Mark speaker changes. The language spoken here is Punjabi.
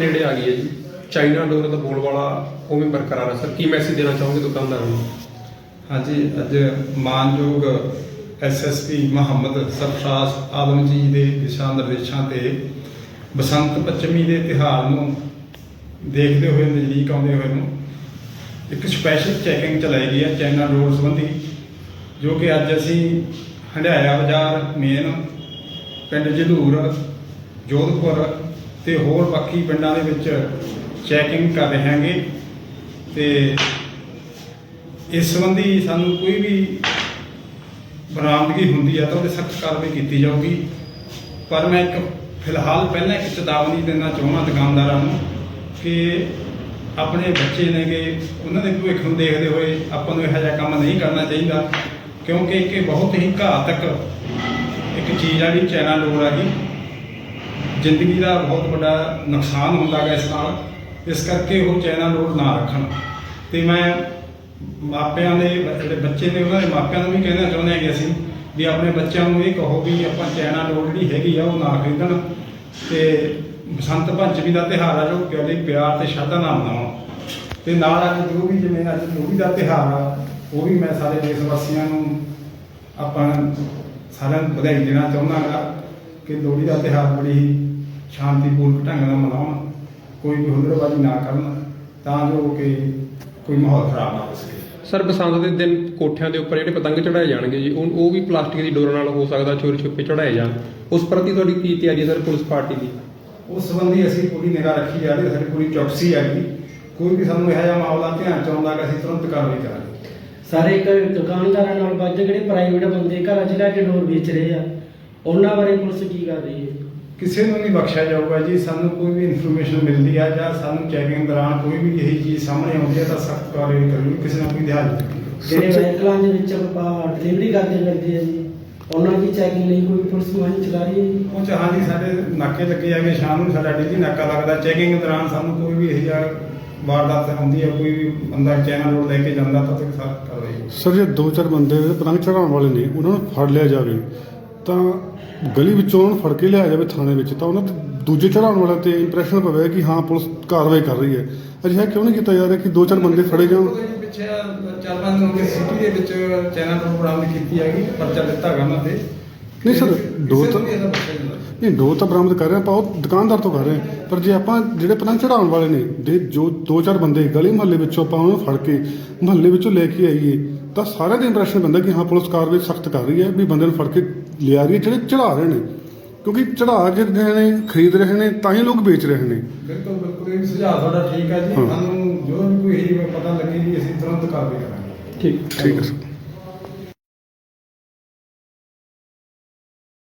Speaker 1: ਨੇੜੇ ਆ ਗਈ ਹੈ ਜੀ। ਚਾਈਨਾ ਡੋਰ ਦਾ ਬੋਲ ਵਾਲਾ, ਉਹ ਵੀ ਬਰਕਰਾਰ ਹੈ। ਸਰ, ਕੀ ਮੈਸੇਜ ਦੇਣਾ ਚਾਹੋਗੇ ਦੁਕਾਨਦਾਰਾਂ ਨੂੰ
Speaker 2: ਹਾਂਜੀ, ਅੱਜ ਮਾਨਯੋਗ ਐਸਐਸਪੀ ਮੁਹੰਮਦ ਸਰਫਰਾਜ਼ ਆਲਮ ਜੀ ਦੇ ਦਿਸ਼ਾ ਨਿਰਦੇਸ਼ਾਂ ਤੇ ਬਸੰਤ ਪੰਚਮੀ ਦੇ ਤਿਉਹਾਰ ਨੂੰ ਦੇਖਦੇ ਹੋਏ, ਨਜ਼ਦੀਕ ਆਉਂਦੇ ਹੋਏ ਨੂੰ ਇੱਕ ਸਪੈਸ਼ਲ ਚੈਕਿੰਗ ਚਲਾਈ ਗਈ ਹੈ ਚਾਈਨਾ ਡੋਰ ਸੰਬੰਧੀ, ਜੋ ਕਿ ਅੱਜ ਅਸੀਂ ਹੰਡਾਇਆ ਬਾਜ਼ਾਰ ਮੇਨ ਪਿੰਡ ਜਲੂਰ, ਜੋਧਪੁਰ ਤੇ ਹੋਰ ਬਾਕੀ ਪਿੰਡਾਂ ਦੇ ਵਿੱਚ ਚੈਕਿੰਗ ਕਰ ਰਹੇ ਹਾਂਗੇ ਤੇ ਇਸ ਸੰਬੰਧੀ ਸਾਨੂੰ ਕੋਈ ਵੀ ਬਰਾਮਦਗੀ ਹੁੰਦੀ ਹੈ ਤਾਂ ਉਹਦੇ ਸਖਤ ਕਾਰਵਾਈ ਕੀਤੀ ਜਾਊਗੀ। ਪਰ ਮੈਂ ਇੱਕ ਫਿਲਹਾਲ ਪਹਿਲਾਂ ਇੱਕ ਚੇਤਾਵਨੀ ਦੇਣਾ ਚਾਹੁੰਦਾ ਦੁਕਾਨਦਾਰਾਂ ਨੂੰ ਕਿ ਆਪਣੇ ਬੱਚੇ ਨੇਗੇ, ਉਹਨਾਂ ਦੇ ਭਵਿੱਖ ਨੂੰ ਦੇਖਦੇ ਹੋਏ ਆਪਾਂ ਨੂੰ ਇਹੋ ਜਿਹਾ ਕੰਮ ਨਹੀਂ ਕਰਨਾ ਚਾਹੀਦਾ ਕਿਉਂਕਿ ਇਹ ਬਹੁਤ ਹੀ ਘਾਤਕ ਇੱਕ ਚੀਜ਼ ਆ ਜਿਹੜੀ ਚਾਈਨਾ ਡੋਰ ਆ ਗਈ ਜ਼ਿੰਦਗੀ ਦਾ ਬਹੁਤ ਵੱਡਾ ਨੁਕਸਾਨ ਹੁੰਦਾ ਹੈ ਇਸ ਨਾਲ। ਇਸ ਕਰਕੇ ਉਹ ਚਾਈਨਾ ਡੋਰ ਨਾ ਰੱਖਣ। ਤੇ ਮੈਂ ਮਾਪਿਆਂ ਦੇ ਜਿਹੜੇ ਬੱਚੇ ਨੇ, ਉਹਨਾਂ ਦੇ ਮਾਪਿਆਂ ਨੂੰ ਵੀ ਕਹਿਣਾ ਚਾਹੁੰਦੇ ਹਾਂ ਕਿ ਅਸੀਂ ਵੀ ਆਪਣੇ ਬੱਚਿਆਂ ਨੂੰ ਇਹ ਕਹੋ ਵੀ ਆਪਾਂ ਚਾਈਨਾ ਡੋਰ ਜਿਹੜੀ ਹੈਗੀ ਆ, ਉਹ ਨਾ ਖਰੀਦਣ। ਤੇ ਬਸੰਤ ਪੰਚਮੀ ਦਾ ਤਿਉਹਾਰ ਆ ਜੋ ਕਿ ਪਿਆਰ ਤੇ ਸ਼ਰਧਾ ਨਾਲ ਮਨਾਉਣ ਤੇ ਨਾਲ ਅੱਜ ਜੋ ਵੀ ਜਿਵੇਂ ਅੱਜ ਲੋਹੜੀ ਦਾ ਤਿਉਹਾਰ ਆ, ਉਹ ਵੀ ਮੈਂ ਸਾਰੇ ਦੇਸ਼ ਵਾਸੀਆਂ ਨੂੰ ਆਪਾਂ ਸਾਰਿਆਂ ਨੂੰ ਵਧਾਈ ਦੇਣਾ ਚਾਹੁੰਦਾ ਗਾ ਕਿ ਲੋਹੜੀ ਦਾ ਤਿਉਹਾਰ ਬੜੀ ਹੀ ਸ਼ਾਂਤੀਪੂਰਵਕ ਢੰਗ ਨਾਲ ਮਨਾਉਣ ਕੋਈ ਵੀ ਹੁਲੜਬਾਜ਼ੀ ਨਾ ਕਰਨ ਤਾਂ ਜੋ ਕਿ ਕੋਈ ਮਾਹੌਲ ਖਰਾਬ ਨਾ ਹੋ ਸਕੇ।
Speaker 1: ਸਰ ਬਸੰਤ ਦੇ ਦਿਨ ਕੋਠਿਆਂ ਦੇ ਉੱਪਰ ਜਿਹੜੇ ਪਤੰਗ ਚੜਾਏ ਜਾਣਗੇ ਜੀ ਉਹ ਉਹ ਵੀ ਪਲਾਸਟਿਕ ਦੀ ਡੋਰ ਨਾਲ ਹੋ ਸਕਦਾ ਚੋਰੀ ਛੁਪੇ ਚੜਾਏ ਜਾਣ। ਉਸ ਪ੍ਰਤੀ ਤੁਹਾਡੀ ਕੀ ਤਿਆਰੀ ਹੈ ਸਰ ਪੁਲਿਸ ਪਾਰਟੀ ਦੀ?
Speaker 2: ਉਸ ਸੰਬੰਧੀ ਅਸੀਂ ਪੂਰੀ ਨਿਗਾਹ ਰੱਖੀ ਜਾ ਰਹੀ ਹੈ ਸਾਡੀ ਪੂਰੀ ਚੌਕਸੀ ਹੈਗੀ ਕੋਈ ਵੀ ਸਾਨੂੰ ਇਹੋ ਜਿਹਾ ਮਾਮਲਾ ਧਿਆਨ ਚ ਆਉਂਦਾ ਕਿ ਅਸੀਂ ਤੁਰੰਤ ਕਾਰਵਾਈ ਕਰਾਂਗੇ।
Speaker 3: ਸਾਰੇ ਇੱਕ ਦੁਕਾਨਦਾਰਾਂ ਨਾਲ ਵੱਧ ਜਿਹੜੇ ਪ੍ਰਾਈਵੇਟ ਬੰਦੇ ਘਰਾਂ 'ਚ ਲੈ ਕੇ ਡੋਰ ਵੇਚ ਰਹੇ ਆ ਉਹਨਾਂ ਬਾਰੇ ਪੁਲਿਸ ਕੀ ਕਰ ਰਹੀ ਹੈ?
Speaker 2: ਕਿਸੇ ਨੂੰ ਨਹੀਂ ਬਖਸ਼ਿਆ ਜਾਊਗਾ ਜੀ ਸਾਨੂੰ ਕੋਈ ਵੀ ਇਨਫੋਰਮੇਸ਼ਨ ਮਿਲਦੀ ਆ ਜਾਂ ਸਾਨੂੰ ਚੈਕਿੰਗ ਦੌਰਾਨ ਕੋਈ ਵੀ ਇਹੀ ਚੀਜ਼ ਸਾਹਮਣੇ ਆਉਂਦੀ ਹੈ ਤਾਂ ਸਖਤ ਕਾਰਵਾਈ ਕਰੂਗੀ ਕਿਸੇ ਨਾਲ ਕੋਈ ਦਿਹਾੜ
Speaker 3: ਜਿਹੜੇ ਵਹੀਕਲਾਂ ਦੇ ਵਿੱਚ ਆਪਾਂ ਡਿਲੀਵਰੀ ਕਰਦੇ ਫਿਰਦੇ ਆ ਜੀ ਉਹਨਾਂ ਦੀ ਚੈਕਿੰਗ ਲਈ ਕੋਈ ਪੁਲਿਸ ਮੁਹਿੰਮ ਚਲਾ ਰਹੀ ਹੈ ਜੀ?
Speaker 2: ਉਹ ਚ ਹਾਂਜੀ ਸਾਡੇ ਨਾਕੇ ਲੱਗੇ ਹੈਗੇ ਸ਼ਾਮ ਨੂੰ ਸਾਡਾ ਡੇਲੀ ਨਾਕਾ ਲੱਗਦਾ। ਚੈਕਿੰਗ ਦੌਰਾਨ ਸਾਨੂੰ ਕੋਈ ਵੀ ਇਹੋ ਜਿਹਾ ਵਾਰਦਾਤ ਹੁੰਦੀ ਹੈ ਕੋਈ ਵੀ ਬੰਦਾ ਚੈਨਲ ਰੋਡ ਲੈ ਕੇ ਜਾਂਦਾ ਤਾਂ ਤੇ ਸਖਤ ਕਾਰਵਾਈ ਹੋਊਗੀ।
Speaker 4: ਸਰ ਜੇ ਦੋ ਚਾਰ ਬੰਦੇ ਪਤੰਗ ਚੜਾਉਣ ਵਾਲੇ ਨੇ ਉਹਨਾਂ ਨੂੰ ਫੜ ਲਿਆ ਜਾਵੇ ਤਾਂ ਗਲੀ ਵਿੱਚੋਂ ਉਹਨਾਂ ਨੂੰ ਫੜ ਕੇ ਲਿਆਇਆ ਜਾਵੇ ਥਾਣੇ ਵਿੱਚ ਤਾਂ ਉਹਨਾਂ ਤੇ ਦੂਜੇ ਚੜਾਉਣ ਵਾਲਿਆਂ ਤੇ ਇੰਪ੍ਰੈਸ਼ਨ ਪਵੇ ਕਿ ਹਾਂ ਪੁਲਿਸ ਕਾਰਵਾਈ ਕਰ ਰਹੀ ਹੈ। ਅਜਿਹਾ ਕਿਉਂ ਨਹੀਂ ਕੀਤਾ ਜਾ ਰਿਹਾ ਕਿ ਦੋ ਚਾਰ ਬੰਦੇ ਫੜੇ ਜਾਣ?
Speaker 2: ਜੀ ਪਿੱਛੇ ਚਾਰ ਪੰਜ ਗਏ ਸਿਟੀ ਦੇ ਵਿੱਚ ਚੈਨਲ ਰੋਡ ਬਰਾਮਦ ਕੀਤੀ ਹੈਗੀ ਪਰਚਾ ਦਿੱਤਾ ਹੈਗਾ ਉਹਨਾਂ ਤੇ।
Speaker 4: ਨਹੀਂ ਸਰ, ਦੋ
Speaker 2: ਨੂੰ
Speaker 4: ਤਾਂ-
Speaker 2: ਨਹੀਂ
Speaker 4: ਦੋ ਤਾਂ ਬਰਾਮਦ ਕਰ ਰਹੇ ਆਪਾਂ ਉਹ ਦੁਕਾਨਦਾਰ ਤੋਂ ਕਰ ਰਹੇ ਹਾਂ। ਪਰ ਜੇ ਆਪਾਂ ਜਿਹੜੇ ਪਤੰਗ ਚੜਾਉਣ ਵਾਲੇ ਨੇ ਦੇ ਜੋ ਦੋ ਚਾਰ ਬੰਦੇ ਗਲੀ ਮੁਹੱਲੇ ਵਿੱਚੋਂ ਆਪਾਂ ਉਹਨਾਂ ਨੂੰ ਫੜ ਕੇ ਮੁਹੱਲੇ ਵਿੱਚੋਂ ਲੈ ਕੇ ਆਈਏ ਤਾਂ ਸਾਰਿਆਂ ਦਾ ਇੰਪ੍ਰੈਸ਼ਨ ਬੰਦਾ ਕਿ ਹਾਂ ਪੁਲਿਸ ਕਾਰਵਾਈ ਸਖਤ ਕਰ ਰਹੀ ਹੈ ਵੀ ਬੰਦੇ ਨੂੰ ਫੜ ਕੇ ਲਿਆ ਰਹੀ ਹੈ ਜਿਹੜੇ ਚੜਾ ਰਹੇ ਨੇ। ਕਿਉਂਕਿ ਚੜਾ ਜੇ ਰਹੇ ਨੇ ਖਰੀਦ ਰਹੇ ਨੇ ਤਾਂ ਹੀ ਲੋਕ ਵੇਚ ਰਹੇ ਨੇ।
Speaker 2: ਬਿਲਕੁਲ ਬਿਲਕੁਲ। ਇਹ ਸੁਝਾਅ ਤੁਹਾਡਾ ਠੀਕ ਹੈ ਜੀ। ਸਾਨੂੰ ਜੋ ਵੀ ਕੋਈ ਇਹੀ ਪਤਾ ਲੱਗੇ ਜੀ ਅਸੀਂ ਤੁਰੰਤ ਕਾਰਵਾਈ ਕਰਾਂਗੇ।
Speaker 1: ਠੀਕ।
Speaker 4: ਠੀਕ ਹੈ ਸਰ।